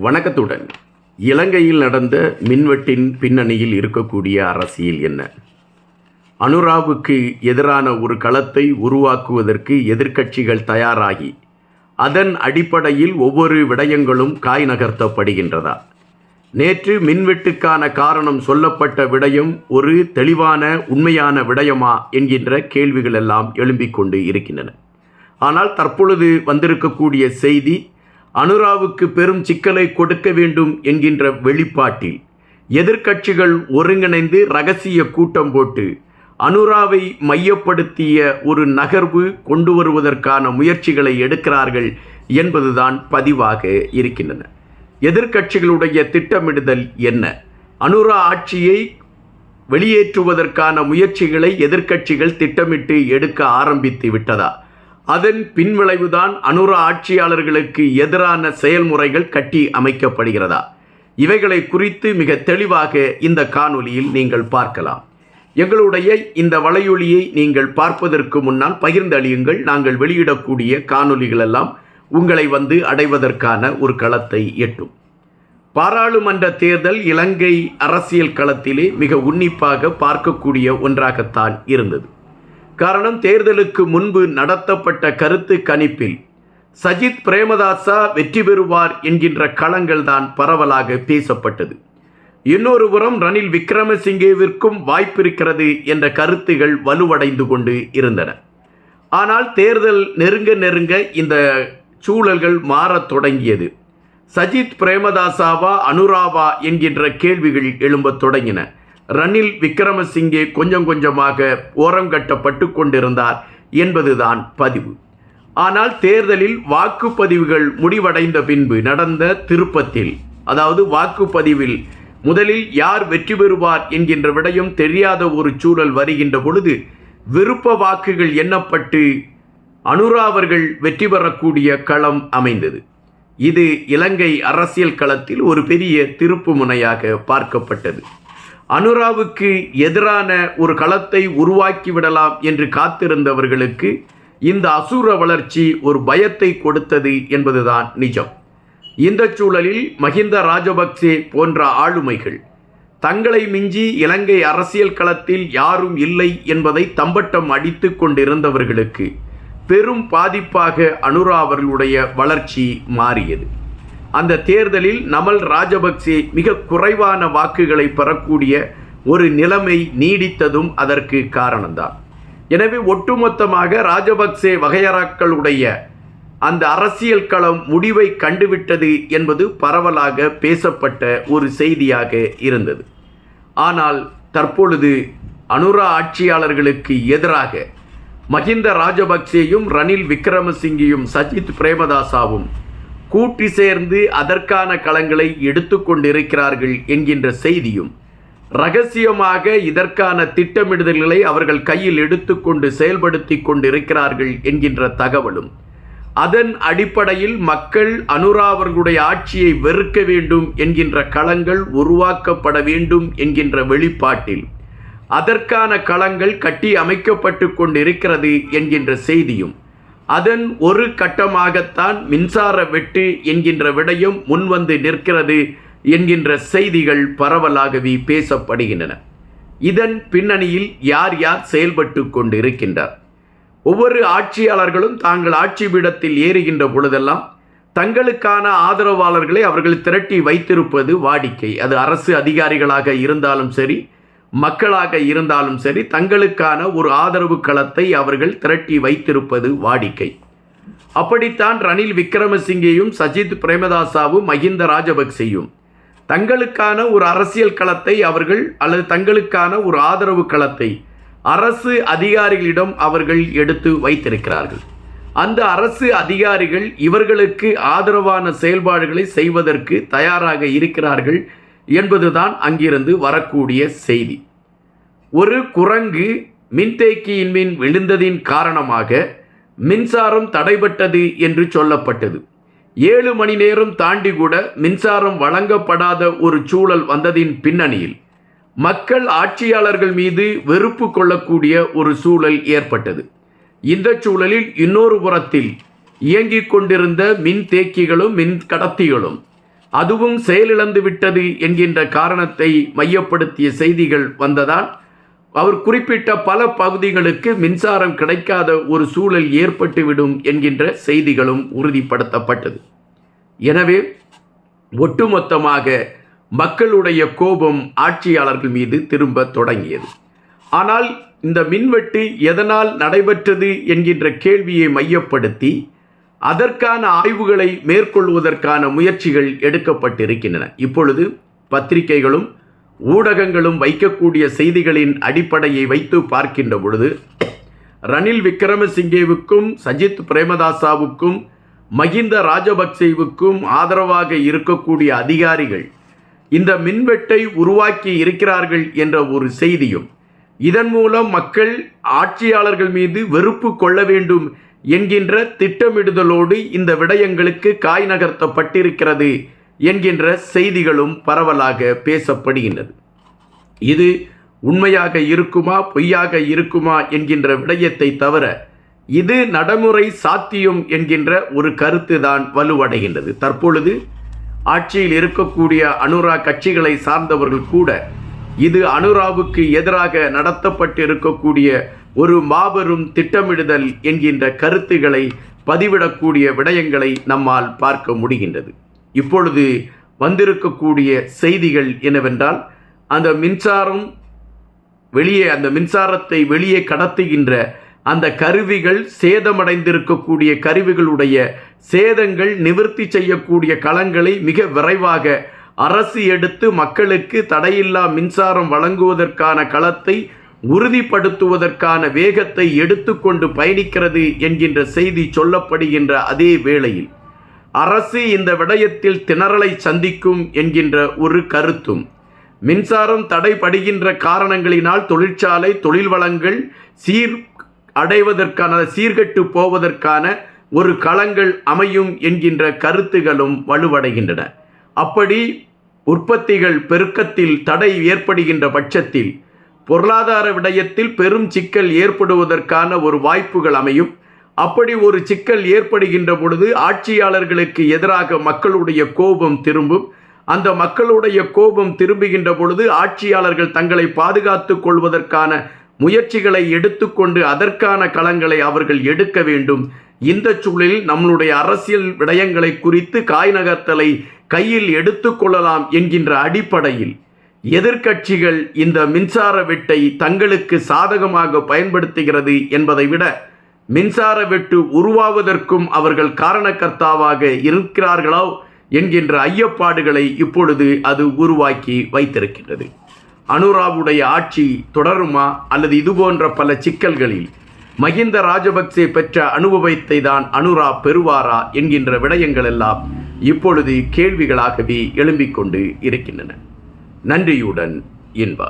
வணக்கத்துடன். இலங்கையில் நடந்த மின்வெட்டின் பின்னணியில் இருக்கக்கூடிய அரசியல் என்ன? அனுராவுக்கு எதிரான ஒரு களத்தை உருவாக்குவதற்கு எதிர்க்கட்சிகள் தயாராகி அதன் அடிப்படையில் ஒவ்வொரு விடயங்களும் காய் நகர்த்தப்படுகின்றதா? நேற்று மின்வெட்டுக்கான காரணம் சொல்லப்பட்ட விடயம் ஒரு தெளிவான உண்மையான விடயமா என்கின்ற கேள்விகள் எல்லாம் எழும்பிக் கொண்டு இருக்கின்றன. ஆனால் தற்பொழுது வந்திருக்கக்கூடிய செய்தி அனுராவுக்கு பெரும் சிக்கலை கொடுக்க வேண்டும் என்கின்ற வெளிப்பாட்டில் எதிர்க்கட்சிகள் ஒருங்கிணைந்து ரகசிய கூட்டம் போட்டு அனுராவை மையப்படுத்திய ஒரு நகர்வு கொண்டு வருவதற்கான முயற்சிகளை எடுக்கிறார்கள் என்பதுதான் பதிவாக இருக்கின்றன. எதிர்க்கட்சிகளுடைய திட்டமிடுதல் என்ன? அனுரா ஆட்சியை வெளியேற்றுவதற்கான முயற்சிகளை எதிர்க்கட்சிகள் திட்டமிட்டு எடுக்க ஆரம்பித்து விட்டதா? அதன் பின்விளைவுதான் அனுர ஆட்சியாளர்களுக்கு எதிரான செயல்முறைகள் கட்டி அமைக்கப்படுகிறதா? இவைகளை குறித்து மிக தெளிவாக இந்த காணொலியில் நீங்கள் பார்க்கலாம். எங்களுடைய இந்த வலையொலியை நீங்கள் பார்ப்பதற்கு முன்னால் பகிர்ந்தளியுங்கள். நாங்கள் வெளியிடக்கூடிய காணொலிகளெல்லாம் உங்களை வந்து அடைவதற்கான ஒரு களத்தை எட்டும். பாராளுமன்ற தேர்தல் இலங்கை அரசியல் களத்திலே மிக உன்னிப்பாக பார்க்கக்கூடிய ஒன்றாகத்தான் இருந்தது. காரணம் தேர்தலுக்கு முன்பு நடத்தப்பட்ட கருத்து கணிப்பில் சஜித் பிரேமதாசா வெற்றி பெறுவார் என்கின்ற களங்கள் தான் பரவலாக பேசப்பட்டது. இன்னொரு புறம் ரணில் விக்ரமசிங்கேவிற்கும் வாய்ப்பிருக்கிறது என்ற கருத்துகள் வலுவடைந்து கொண்டு இருந்தன. ஆனால் தேர்தல் நெருங்க நெருங்க இந்த சூழல்கள் மாறத் தொடங்கியது. சஜித் பிரேமதாசாவா அனுராவா என்கின்ற கேள்விகள் எழும்பத் தொடங்கின. ரணில் விக்ரமசிங்கே கொஞ்சம் கொஞ்சமாக ஓரங்கட்டப்பட்டு கொண்டிருந்தார் என்பதுதான் பதிவு. ஆனால் தேர்தலில் வாக்குப்பதிவுகள் முடிவடைந்த பின்பு நடந்த திருப்பத்தில் அதாவது வாக்குப்பதிவில் முதலில் யார் வெற்றி பெறுவார் என்கின்ற விடயம் தெரியாத ஒரு சூழல் வருகின்ற பொழுது விருப்ப வாக்குகள் எண்ணப்பட்டு அனுரா அவர்கள் வெற்றி பெறக்கூடிய களம் அமைந்தது. இது இலங்கை அரசியல் களத்தில் ஒரு பெரிய திருப்பு முனையாக பார்க்கப்பட்டது. அனுராவுக்கு எதிரான ஒரு களத்தை உருவாக்கிவிடலாம் என்று காத்திருந்தவர்களுக்கு இந்த அசுர வளர்ச்சி ஒரு பயத்தை கொடுத்தது என்பதுதான் நிஜம். இந்த சூழலில் மஹிந்த ராஜபக்சே போன்ற ஆளுமைகள் தங்களை மிஞ்சி இலங்கை அரசியல் களத்தில் யாரும் இல்லை என்பதை தம்பட்டம் அடித்து கொண்டிருந்தவர்களுக்கு பெரும் பாதிப்பாக அனுரா அவர்களுடைய வளர்ச்சி மாறியது. அந்த தேர்தலில் நமல் ராஜபக்சே மிக குறைவான வாக்குகளை பெறக்கூடிய ஒரு நிலைமை நீடித்ததும் அதற்கு காரணம்தான். எனவே ஒட்டுமொத்தமாக ராஜபக்சே வகையறாக்களுடைய அந்த அரசியல் களம் முடிவை கண்டுவிட்டது என்பது பரவலாக பேசப்பட்ட ஒரு செய்தியாக இருந்தது. ஆனால் தற்பொழுது அனுரா ஆட்சியாளர்களுக்கு எதிராக மஹிந்த ராஜபக்சேயும் ரணில் விக்ரமசிங்கியும் சஜித் பிரேமதாசாவும் கூட்டி சேர்ந்து அதற்கான களங்களை எடுத்துக்கொண்டிருக்கிறார்கள் என்கின்ற செய்தியும் ரகசியமாக இதற்கான திட்டமிடுதல்களை அவர்கள் கையில் எடுத்துக்கொண்டு செயல்படுத்தி கொண்டிருக்கிறார்கள் என்கின்ற தகவலும் அதன் அடிப்படையில் மக்கள் அனுரா அவர்களுடைய ஆட்சியை வெறுக்க வேண்டும் என்கின்ற களங்கள் உருவாக்கப்பட வேண்டும் என்கின்ற வெளிப்பாட்டில் அதற்கான களங்கள் கட்டி அமைக்கப்பட்டு கொண்டிருக்கிறது என்கின்ற செய்தியும் அதன் ஒரு கட்டமாகத்தான் மின்சார வெட்டு என்கின்ற விடயம் முன்வந்து நிற்கிறது என்கின்ற செய்திகள் பரவலாகவே பேசப்படுகின்றன. இதன் பின்னணியில் யார் யார் செயல்பட்டு கொண்டிருக்கின்றார்? ஒவ்வொரு ஆட்சியாளர்களும் தாங்கள் ஆட்சி பீடத்தில் ஏறுகின்ற பொழுதெல்லாம் தங்களுக்கான ஆதரவாளர்களை அவர்கள் திரட்டி வைத்திருப்பது வாடிக்கை. அது அரசு அதிகாரிகளாக இருந்தாலும் சரி மக்களாக இருந்தாலும் சரி தங்களுக்கான ஒரு ஆதரவு களத்தை அவர்கள் திரட்டி வைத்திருப்பது வாடிக்கை. அப்படித்தான் ரணில் விக்ரமசிங்கேயும் சஜித் பிரேமதாசாவும் மஹிந்த ராஜபக்சேயும். தங்களுக்கான ஒரு அரசியல் களத்தை அவர்கள் அல்லது தங்களுக்கான ஒரு ஆதரவு களத்தை அரசு அதிகாரிகளிடம் அவர்கள் எடுத்து வைத்திருக்கிறார்கள். அந்த அரசு அதிகாரிகள் இவர்களுக்கு ஆதரவான செயல்பாடுகளை செய்வதற்கு தயாராக இருக்கிறார்கள் என்பதுதான் அங்கிருந்து வரக்கூடிய செய்தி. ஒரு குரங்கு மின்தேக்கியின் மின் விழுந்ததின் காரணமாக மின்சாரம் தடைபட்டது என்று சொல்லப்பட்டது. ஏழு மணி நேரம் தாண்டி கூட மின்சாரம் வழங்கப்படாத ஒரு சூழல் வந்ததின் பின்னணியில் மக்கள் ஆட்சியாளர்கள் மீது வெறுப்பு கொள்ளக்கூடிய ஒரு சூழல் ஏற்பட்டது. இந்த சூழலில் இன்னொரு புறத்தில் இயங்கிக் கொண்டிருந்த மின் தேக்கிகளும் மின் கடத்திகளும் அதுவும் செயலிழந்து விட்டது என்கின்ற காரணத்தை மையப்படுத்திய செய்திகள் வந்ததால் அவர் குறிப்பிட்ட பல பகுதிகளுக்கு மின்சாரம் கிடைக்காத ஒரு சூழல் ஏற்பட்டுவிடும் என்கின்ற செய்திகளும் உறுதிப்படுத்தப்பட்டது. எனவே ஒட்டுமொத்தமாக மக்களுடைய கோபம் ஆட்சியாளர்கள் மீது திரும்ப தொடங்கியது. ஆனால் இந்த மின்வெட்டு எதனால் நடைபெற்றது என்கின்ற கேள்வியை மையப்படுத்தி அதற்கான ஆய்வுகளை மேற்கொள்வதற்கான முயற்சிகள் எடுக்கப்பட்டிருக்கின்றன. இப்பொழுது பத்திரிகைகளும் ஊடகங்களும் வைக்கக்கூடிய செய்திகளின் அடிப்படையை வைத்து பார்க்கின்ற பொழுது ரணில் விக்ரமசிங்கேவுக்கும் சஜித் பிரேமதாசாவுக்கும் மகிந்த ராஜபக்சேவுக்கும் ஆதரவாக இருக்கக்கூடிய அதிகாரிகள் இந்த மின்வெட்டை உருவாக்கி இருக்கிறார்கள் என்ற ஒரு செய்தியும் இதன் மூலம் மக்கள் ஆட்சியாளர்கள் மீது வெறுப்பு கொள்ள வேண்டும் என்கின்ற திட்டமிடுதலோடு இந்த விடயங்களுக்கு காய் நகர்த்தப்பட்டிருக்கிறது என்கின்ற செய்திகளும் பரவலாக பேசப்படுகின்றது. இது உண்மையாக இருக்குமா பொய்யாக இருக்குமா என்கின்ற விடயத்தை தவிர இது நடைமுறை சாத்தியம் என்கின்ற ஒரு கருத்து தான் வலுவடைகின்றது. தற்பொழுது ஆட்சியில் இருக்கக்கூடிய அனுரா கட்சிகளை சார்ந்தவர்கள் கூட இது அனுராவுக்கு எதிராக நடத்தப்பட்டு இருக்கக்கூடிய ஒரு மாபெரும் திட்டமிடுதல் என்கின்ற கருத்துக்களை பதிவிடக்கூடிய விடயங்களை நம்மால் பார்க்க முடிகின்றது. இப்பொழுது வந்திருக்கக்கூடிய செய்திகள் என்னவென்றால் அந்த மின்சாரம் வெளியே அந்த மின்சாரத்தை வெளியே கடத்துகின்ற அந்த கருவிகள் சேதமடைந்திருக்கக்கூடிய கருவிகளுடைய சேதங்கள் நிவர்த்தி செய்யக்கூடிய களங்களை மிக விரைவாக அரசு எடுத்து மக்களுக்கு தடையில்லா மின்சாரம் வழங்குவதற்கான களத்தை உறுதிப்படுத்துவதற்கான வேகத்தை எடுத்துக்கொண்டு பயணிக்கிறது என்கின்ற செய்தி சொல்லப்படுகின்ற அதே வேளையில் அரசு இந்த விடயத்தில் திணறலை சந்திக்கும் என்கின்ற ஒரு கருத்தும் மின்சாரம் தடைபடுகின்ற காரணங்களினால் தொழிற்சாலை தொழில் வளங்கள் சீர் அடைவதற்கான சீர்கட்டு போவதற்கான ஒரு களங்கள் அமையும் என்கின்ற கருத்துகளும் வலுவடைகின்றன. அப்படி உற்பத்திகள் பெருக்கத்தில் தடை ஏற்படுகின்ற பட்சத்தில் பொருளாதார விடயத்தில் பெரும் சிக்கல் ஏற்படுவதற்கான ஒரு வாய்ப்புகள் அமையும். அப்படி ஒரு சிக்கல் ஏற்படுகின்ற பொழுது ஆட்சியாளர்களுக்கு எதிராக மக்களுடைய கோபம் திரும்பும். அந்த மக்களுடைய கோபம் திரும்புகின்ற பொழுது ஆட்சியாளர்கள் தங்களை பாதுகாத்து கொள்வதற்கான முயற்சிகளை எடுத்துக்கொண்டு அதற்கான களங்களை அவர்கள் எடுக்க வேண்டும். இந்த சூழலில் நம்மளுடைய அரசியல் விடயங்களை குறித்து காய் நகர்த்தலை கையில் எடுத்துக்கொள்ளலாம் என்கின்ற அடிப்படையில். எதிர்க்கட்சிகள் இந்த மின்சார வெட்டை தங்களுக்கு சாதகமாக பயன்படுத்துகிறது என்பதை விட மின்சார வெட்டு உருவாவதற்கும் அவர்கள் காரணக்கர்த்தாவாக இருக்கிறார்களோ என்கின்ற ஐயப்பாடுகளை இப்பொழுது அது உருவாக்கி வைத்திருக்கின்றது. அனுராவுடைய ஆட்சி தொடருமா அல்லது இதுபோன்ற பல சிக்கல்களில் மகிந்த ராஜபக்சே பெற்ற அனுபவத்தை தான் அனுரா பெறுவாரா என்கின்ற விடயங்கள் எல்லாம் இப்பொழுது கேள்விகளாகவே எழும்பிக் கொண்டு இருக்கின்றன. நன்றியுடன் இன்பா